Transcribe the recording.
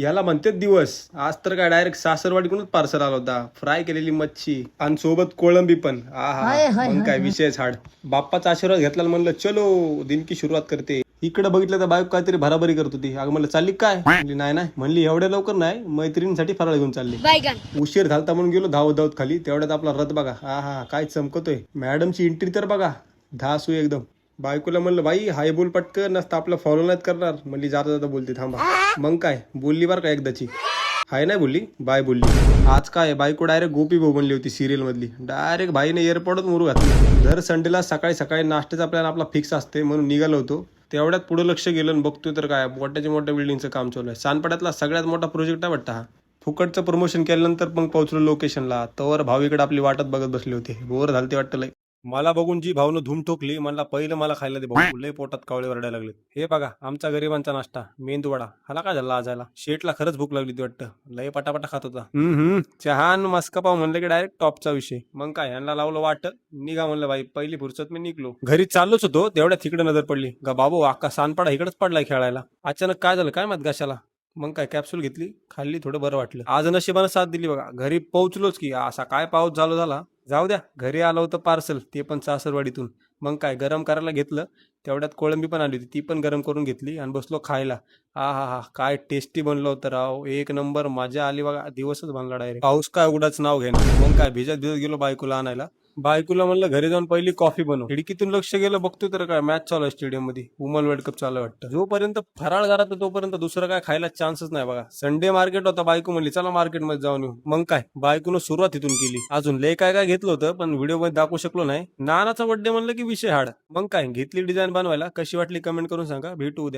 याला म्हणते दिवस. आज तर काय डायरेक्ट सासरवाडीकडूनच पार्सल आला होता. फ्राय केलेली मच्छी आणि सोबत कोळंबी पण. आहा मग काय विषय झाड बाप्पाचा आशीर्वाद घेतला म्हणलं चलो दिनकी सुरुवात करते. इकडे बघितलं तर बायको काहीतरी भराभरी करत होती. अगं म्हणलं चालली काय म्हणली नाही नाही. म्हणली एवढ्या लवकर नाही मैत्रिणीसाठी फराळ घेऊन चालली. उशीर झालता म्हणून गेलो धावत धावत खाली. तेवढ्यात आपला रथ बघा. हा हा काय चमकतोय. मॅडमची एंट्री तर बघा. धासू एकदम. बायकोला म्हणलं बाई हाय बोल पटकन नसतं आपलं फॉलो नाहीत करणार. म्हणली जाता जाता बोलते थांबा. मग काय? बोलली बरं का एकदाची? हाय नाही बोलली. बाय बोलली. आज काय? बायको डायरेक्ट गोपी भाऊ बनली होती सिरियल मधली. डायरेक्ट भाईने एअरपोर्टच मुरू घातली. दर संडेला सकाळी सकाळी नाश्त्याचा प्लॅन आपला फिक्स असते म्हणून निघालो होतो. तेवढ्यात पुढे लक्ष गेलं आणि बघतोय तर काय? मोठ्याच्या मोठ्या बिल्डिंगचं काम चालू आहे. सानपाड्यातला सगळ्यात मोठा प्रोजेक्ट आहे वाटतं हा. फुकटचं प्रमोशन केल्यानंतर मग पोहोचलो लोकेशनला तवर भावीकडे आपली वाटत बघत बसले होते. बोर झालते वाटतं लय. मला बघून जी भावनं धूम ठोकली म्हणला पहिलं मला खायला दे भाऊ लय पोटात कावळे वरडायला लागले हे बघा आमचा गरिबांचा नाश्ता मेंदू वडा हाला काय झाला आजायला शेटला खरंच भूक लागली ती वाटतं लय पटापटा खात होता. हम्म चहा मस्का पाव म्हणलं की डायरेक्ट टॉपचा विषय. मग काय यांना लावलं वाट निघा म्हणलं बाई पहिली फुरसत मी निघलो. घरी चाललोच होतो तेवढ्या तिकडे नजर पडली. गा बाबू अक्का सानपाडा इकडेच पडलाय खेळायला. अचानक काय झालं काय माहीत कशाला? मग काय कॅप्सूल घेतली खाल्ली थोडं बरं वाटलं. आज नशिबानं साथ दिली बघा घरी पोहोचलोच की असा काय पाऊस झालो झाला? जाऊ द्या घरी आलं होतं पार्सल ते पण सासरवाडीतून. मग काय गरम करायला घेतलं तेवढ्यात कोळंबी पण आली होती ती पण गरम करून घेतली आणि बसलो खायला. हा हा हा काय टेस्टी बनलो होतं राव. एक नंबर मजा आली बघा दिवसच बनला डायरेक्ट पाऊस काय उघडाच नाव घेणं मग काय भिजत भिजत गेलो बायकोला आणायला. बायकोला म्हणलं घरी जाऊन पहिली कॉफी बनव. खिडकीतून लक्ष गेलं बघतोय तर काय मॅच चालू आहे स्टेडियममध्ये वुमन वर्ल्ड कप चालू वाटतं. जोपर्यंत फराळ घरात तोपर्यंत दुसरं काय खायला चान्सच नाही बघा. संडे मार्केट होता बायको म्हणली चला मार्केटमध्ये जाऊन येऊ. मग काय बायकोनं सुरुवात इथून केली. अजून लय काय काय घेतलं होतं पण व्हिडिओमध्ये दाखवू शकलो नाही. नानाचा बर्थडे म्हणलं की विषय हाड मग काय घेतली डिझाईन बनवायला? कशी वाटली? कमेंट करून सांगा. भेटू उद्या.